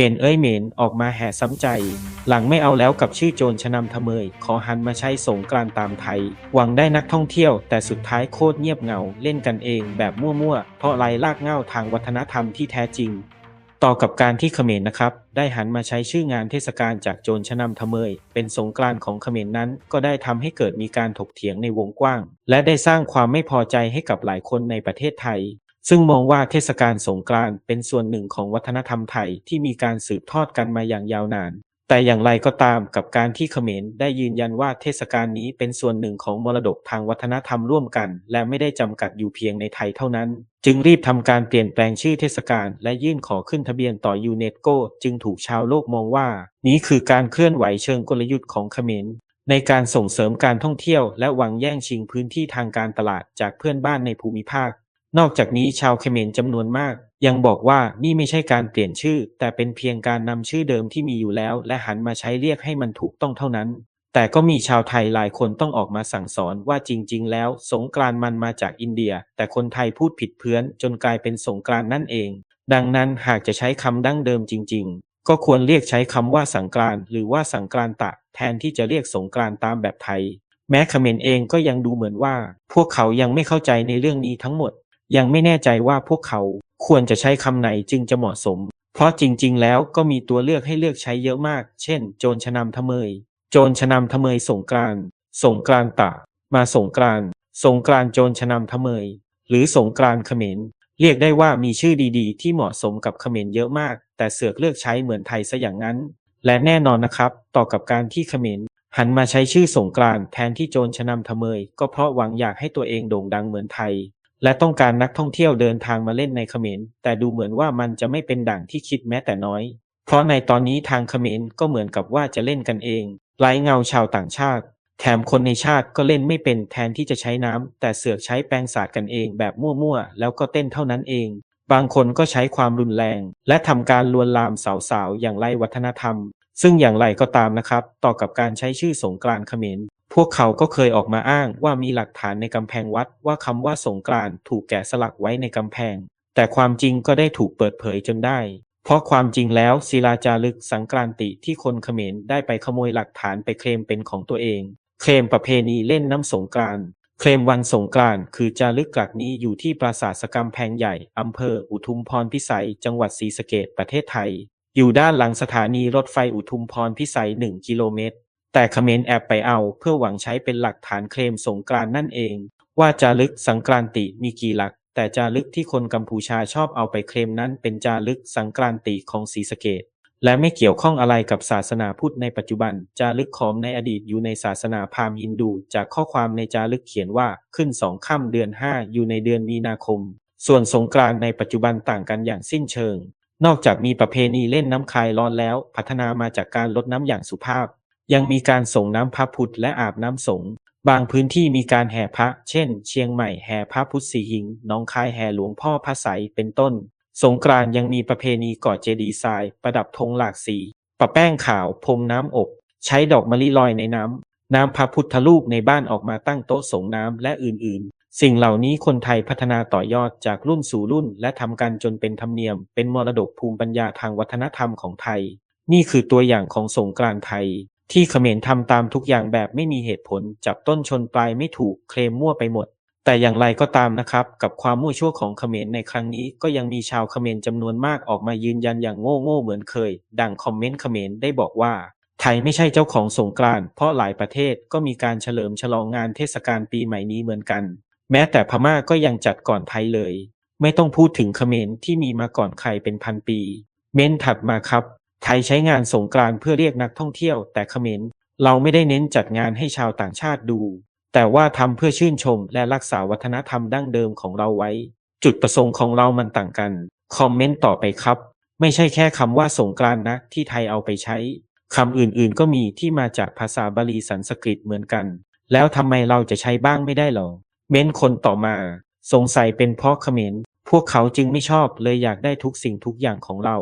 เมนเอ้ยเมนออกมาแห่ซ้ำใจ หลังไม่เอาแล้วกับชื่อโจรชนำทะเมย ขอหันมาใช้สงกรานต์ตามไทย หวังได้นักท่องเที่ยว แต่สุดท้ายโคตรเงียบเหงา เล่นกันเองแบบมั่วๆ เพราะไรลากเง้าทางวัฒนธรรมที่แท้จริง ต่อกับการที่เขมรนะครับ ได้หันมาใช้ชื่องานเทศกาลจากโจรชนำทะเมย เป็นสงกรานต์ของเขมรนั้น ก็ได้ทำให้เกิดมีการถกเถียงในวงกว้าง และได้สร้างความไม่พอใจให้กับหลายคนในประเทศไทย ซึ่งมองว่าเทศกาลสงกรานต์เป็นส่วนหนึ่งของวัฒนธรรมไทยที่มีการสืบทอดกันมาอย่างยาวนาน แต่อย่างไรก็ตามกับการที่เขมรได้ยืนยันว่าเทศกาลนี้เป็นส่วนหนึ่งของมรดกทางวัฒนธรรมร่วมกัน และไม่ได้จำกัดอยู่เพียงในไทยเท่านั้น จึงรีบทำการเปลี่ยนแปลงชื่อเทศกาลและยื่นขอขึ้นทะเบียนต่อยูเนสโกจึงถูกชาวโลกมองว่า นี้คือการเคลื่อนไหวเชิงกลยุทธ์ของเขมรในการส่งเสริมการท่องเที่ยวและหวังแย่งชิงพื้นที่ทางการตลาดจากเพื่อนบ้านในภูมิภาค นอกจากนี้ชาวเขมรจำนวนมาก ยังบอกว่านี่ไม่ใช่การเปลี่ยนชื่อ แต่เป็นเพียงการนำชื่อเดิมที่มีอยู่แล้ว และหันมาใช้เรียกให้มันถูกต้องเท่านั้น แต่ก็มีชาวไทยหลายคนต้องออกมาสั่งสอนว่าจริง ๆ แล้ว สงกรานต์มันมาจากอินเดีย แต่คนไทยพูดผิดเพี้ยนจนกลายเป็นสงกรานต์นั่นเอง ดังนั้นหากจะใช้คำดั้งเดิมจริง ๆ ก็ควรเรียกใช้คำว่าสังกรานหรือว่าสังกรานตะ แทนที่จะเรียกสงกรานต์ตามแบบไทย แม้เขมรเองก็ยังดูเหมือนว่า พวกเขายังไม่เข้าใจในเรื่องนี้ทั้งหมด ยังไม่แน่ใจว่าพวกเขาควรจะใช้คำไหนจึงจะเหมาะสม เพราะจริงๆ แล้วก็มีตัวเลือกให้เลือกใช้เยอะมาก เช่น โจรชะนำทะเมย โจรชะนำทะเมยสงกรานสงกรานตะมาสงกรานสงกรานโจรชะนำทะเมย หรือสงกรานเขมร เรียกได้ว่ามีชื่อดีๆ ที่เหมาะสมกับเขมรเยอะมาก แต่เสือกเลือกใช้เหมือนไทยซะอย่างนั้น และแน่นอนนะครับ ต่อกับการที่เขมรหันมาใช้ชื่อสงกรานแทนที่โจรชะนำทะเมย ก็เพราะหวังอยากให้ตัวเองโด่งดังเหมือนไทย และต้องการนักท่องเที่ยวเดินทางมาเล่นในเขมร แต่ดูเหมือนว่ามันจะไม่เป็นดั่งที่คิดแม้แต่น้อย เพราะในตอนนี้ทางเขมรก็เหมือนกับว่าจะเล่นกันเอง ไร้เงาชาวต่างชาติ แถมคนในชาติก็เล่นไม่เป็นแทนที่จะใช้น้ำ แต่เสือกใช้แปรงสาดกันเองแบบมั่วๆ แล้วก็เต้นเท่านั้นเอง บางคนก็ใช้ความรุนแรง และทำการลวนลามสาวๆ อย่างไรวัฒนธรรม ซึ่งอย่างไรก็ตามนะครับ ต่อกับการใช้ชื่อสงกรานต์เขมร วกเขาก็เคยออกมาอ้างว่ามีหลักฐานในกำแพงวัดว่าคำว่าสงกรานต์ถูกแกะสลักไว้ในกำแพง แต่ความจริงก็ได้ถูกเปิดเผยจนได้ เพราะความจริงแล้วศิลาจารึกสังกรานติที่คนเขมรได้ไปขโมยหลักฐานไปเคลมเป็นของตัวเอง เคลมประเพณีเล่นน้ำสงกรานต์เคลมวันสงกรานต์คือจารึกหลักนี้อยู่ที่ปราสาทสกำแพงใหญ่อำเภออุทุมพรพิสัย จังหวัดศรีสะเกษประเทศไทย อยู่ด้านหลังสถานีรถไฟอุทุมพรพิสัย 1 กิโลเมตร แต่เขมรแอบไปเอาเพื่อหวังใช้เป็นหลักฐานเคลมสงกรานต์นั่นเอง ว่าจารึกสังกรานติมีกี่หลัก แต่จารึกที่คนกัมพูชาชอบเอาไปเคลมนั้นเป็นจารึกสังกรานติของศรีสะเกษและไม่เกี่ยวข้องอะไรกับศาสนาพุทธในปัจจุบัน จารึกขอมในอดีตอยู่ในศาสนาพราหมณ์ฮินดู จากข้อความในจารึกเขียนว่าขึ้นสองค่ำเดือนห้าอยู่ในเดือนมีนาคม ส่วนสงกรานในปัจจุบันต่างกันอย่างสิ้นเชิง นอกจากมีประเพณีเล่นน้ำคายร้อนแล้ว พัฒนามาจากการลดน้ำอย่างสุภาพ ยังมีการส่งน้ำพระพุทธและอาบน้ำสงฆ์บางพื้นที่มีการแห่พระ เช่น เชียงใหม่แห่พระพุทธสีหิงหน้องคายแห่หลวงพ่อพระไสเป็นต้น สงกรานยังมีประเพณีก่อเจดีย์ทราย ประดับธงหลากสีปะแป้งขาวพรมน้ำอบ ใช้ดอกมะลิลอยในน้ำ น้ำพระพุทธรูปในบ้านออกมาตั้งโต๊ะสงน้ำและอื่นๆ สิ่งเหล่านี้คนไทยพัฒนาต่อยอดจากรุ่นสู่รุ่น และทำกันจนเป็นธรรมเนียม เป็นมรดกภูมิปัญญาทางวัฒนธรรมของไทย นี่คือตัวอย่างของสงกรานต์ไทย ที่เขมรทำตามทุกอย่างแบบไม่มีเหตุผล จับต้นชนปลายไม่ถูกเคลมมั่วไปหมด แต่อย่างไรก็ตามนะครับ กับความมั่วชั่วของเขมรในครั้งนี้ ก็ยังมีชาวเขมรจำนวนมากออกมายืนยันอย่างโง่ๆเหมือนเคย ดังคอมเมนต์เขมรได้บอกว่า ไทยไม่ใช่เจ้าของสงกรานต์เพราะหลายประเทศก็มีการเฉลิมฉลองงานเทศกาลปีใหม่นี้เหมือนกัน แม้แต่พม่าก็ยังจัดก่อนไทยเลย ไม่ต้องพูดถึงเขมรที่มีมาก่อนใครเป็นพันปี เม้นถัดมาครับ ไทยใช้งานสงกรานต์เพื่อเรียกนักท่องเที่ยว แต่เขมรเราไม่ได้เน้นจัดงานให้ชาวต่างชาติดู แต่ว่าทำเพื่อชื่นชมและรักษาวัฒนธรรมดั้งเดิมของเราไว้ จุดประสงค์ของเรามันต่างกัน คอมเมนต์ต่อไปครับ ไม่ใช่แค่คำว่าสงกรานต์นะ ที่ไทยเอาไปใช้คำอื่นๆก็มีที่มาจากภาษาบาลีสันสกฤตเหมือนกัน แล้วทำไมเราจะใช้บ้างไม่ได้หรอ เม้นคนต่อมา สงสัยเป็นเพราะเขมรพวกเขาจึงไม่ชอบเลยอยากได้ทุกสิ่งทุกอย่างของเรา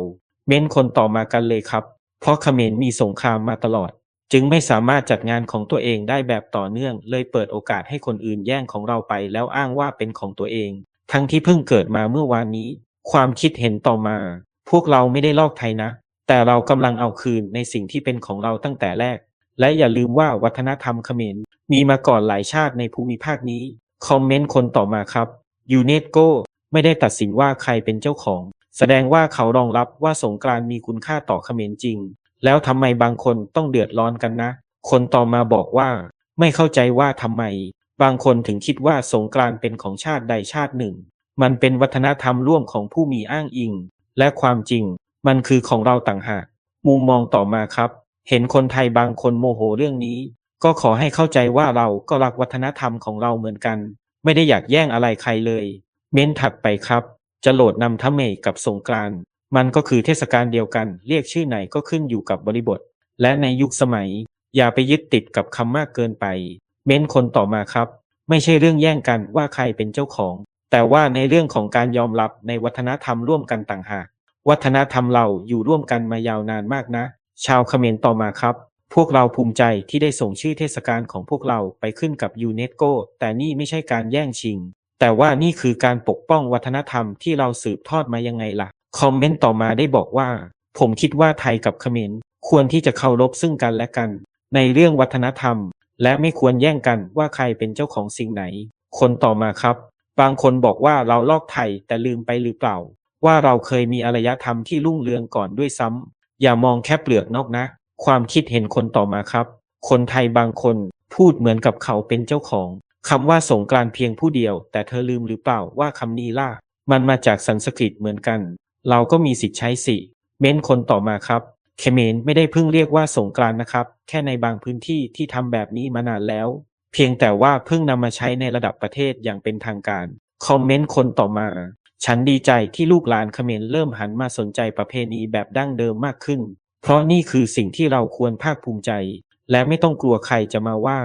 เม้นคนต่อมากันเลยครับ เพราะเขมรมีสงครามมาตลอด จึงไม่สามารถจัดงานของตัวเองได้แบบต่อเนื่อง เลยเปิดโอกาสให้คนอื่นแย่งของเราไปแล้วอ้างว่าเป็นของตัวเอง ทั้งที่เพิ่งเกิดมาเมื่อวานนี้ ความคิดเห็นต่อมา พวกเราไม่ได้ลอกไทยนะ แต่เรากำลังเอาคืนในสิ่งที่เป็นของเราตั้งแต่แรก และอย่าลืมว่าวัฒนธรรมเขมรมีมาก่อนหลายชาติในภูมิภาคนี้ คอมเมนต์คนต่อมาครับยูเนสโกไม่ได้ตัดสินว่าใครเป็นเจ้าของ แสดงว่าเขารองรับว่าสงกรานต์มีคุณค่าต่อเขมรจริง แล้วทำไมบางคนต้องเดือดร้อนกันนะ คนต่อมาบอกว่า ไม่เข้าใจว่าทำไม บางคนถึงคิดว่าสงกรานต์เป็นของชาติใดชาติหนึ่ง มันเป็นวัฒนธรรมร่วมของผู้มีอ้างอิง และความจริง มันคือของเราต่างหาก มุมมองต่อมาครับ เห็นคนไทยบางคนโมโหเรื่องนี้ ก็ขอให้เข้าใจว่าเราก็รักวัฒนธรรมของเราเหมือนกัน ไม่ได้อยากแย่งอะไรใครเลย เม้นถัดไปครับ จะโหลดนำทะเมกับสงกรานต์มันก็คือเทศกาลเดียวกัน เรียกชื่อไหนก็ขึ้นอยู่กับบริบท และในยุคสมัย อย่าไปยึดติดกับคำมากเกินไป เม้นคนต่อมาครับ ไม่ใช่เรื่องแย่งกันว่าใครเป็นเจ้าของ แต่ว่าในเรื่องของการยอมรับในวัฒนธรรมร่วมกันต่างหาก วัฒนธรรมเราอยู่ร่วมกันมายาวนานมากนะ ชาวเขมรต่อมาครับ พวกเราภูมิใจที่ได้ส่งชื่อเทศกาลของพวกเราไปขึ้นกับยูเนสโก แต่นี่ไม่ใช่การแย่งชิง แต่ว่านี่คือการปกป้องวัฒนธรรมที่เราสืบทอดมายังไงล่ะ คอมเมนต์ต่อมาได้บอกว่า ผมคิดว่าไทยกับเขมรควรที่จะเคารพซึ่งกันและกัน ในเรื่องวัฒนธรรม และไม่ควรแย่งกันว่าใครเป็นเจ้าของสิ่งไหน คนต่อมาครับ บางคนบอกว่าเราลอกไทยแต่ลืมไปหรือเปล่า ว่าเราเคยมีอารยธรรมที่รุ่งเรืองก่อนด้วยซ้ำอย่ามองแค่เปลือกนอกนะ ความคิดเห็นคนต่อมาครับ คนไทยบางคนพูดเหมือนกับเขาเป็นเจ้าของ คำว่าสงกรานเพียงผู้เดียว แต่เธอลืมหรือเปล่าว่าคำนี้ล่ะ มันมาจากสันสกฤตเหมือนกัน เราก็มีสิทธิ์ใช้สิ เม้นคนต่อมาครับเขมรไม่ได้เพิ่งเรียกว่าสงกรานนะครับ แค่ในบางพื้นที่ที่ทำแบบนี้มานานแล้ว เพียงแต่ว่าเพิ่งนำมาใช้ในระดับประเทศอย่างเป็นทางการ คอมเมนต์คนต่อมา ฉันดีใจที่ลูกหลานเขมรเริ่มหันมาสนใจประเพณีแบบดั้งเดิมมากขึ้น เพราะนี่คือสิ่งที่เราควรภาคภูมิใจ และไม่ต้องกลัวใครจะมาว่า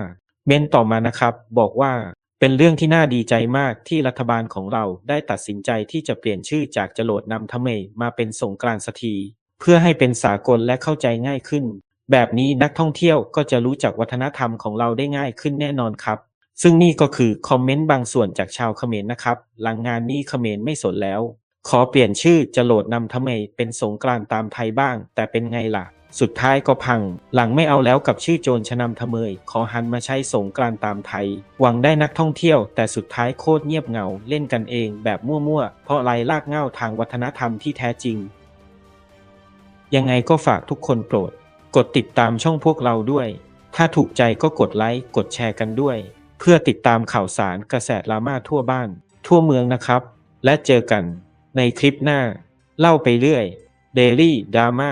เม้นต่อมานะครับ บอกว่าเป็นเรื่องที่น่าดีใจมากที่รัฐบาลของเราได้ตัดสินใจที่จะเปลี่ยนชื่อจากจรดนำทะเมมาเป็นสงกรานต์สักทีเพื่อให้เป็นสากลและเข้าใจง่ายขึ้น แบบนี้นักท่องเที่ยวก็จะรู้จักวัฒนธรรมของเราได้ง่ายขึ้นแน่นอนครับ ซึ่งนี่ก็คือคอมเมนต์บางส่วนจากชาวเขมรนะครับ หลังงานนี้เขมรไม่สนแล้ว ขอเปลี่ยนชื่อจรดนำทะเมเป็นสงกรานต์ตามไทยบ้าง แต่เป็นไงล่ะ สุดท้ายก็พัง หลังไม่เอาแล้วกับชื่อโจรชนำทะเมย ขอหันมาใช้สงกรานต์ตามไทย หวังได้นักท่องเที่ยว แต่สุดท้ายโคตรเงียบเหงา เล่นกันเองแบบมั่วๆ เพราะไร้รากเง้าทางวัฒนธรรมที่แท้จริง ยังไงก็ฝากทุกคนโปรด กดติดตามช่องพวกเราด้วย ถ้าถูกใจก็กดไลค์ กดแชร์กันด้วย เพื่อติดตามข่าวสารกระแสดราม่าทั่วบ้าน ทั่วเมืองนะครับ และเจอกันในคลิปหน้า เล่าไปเรื่อย Daily Drama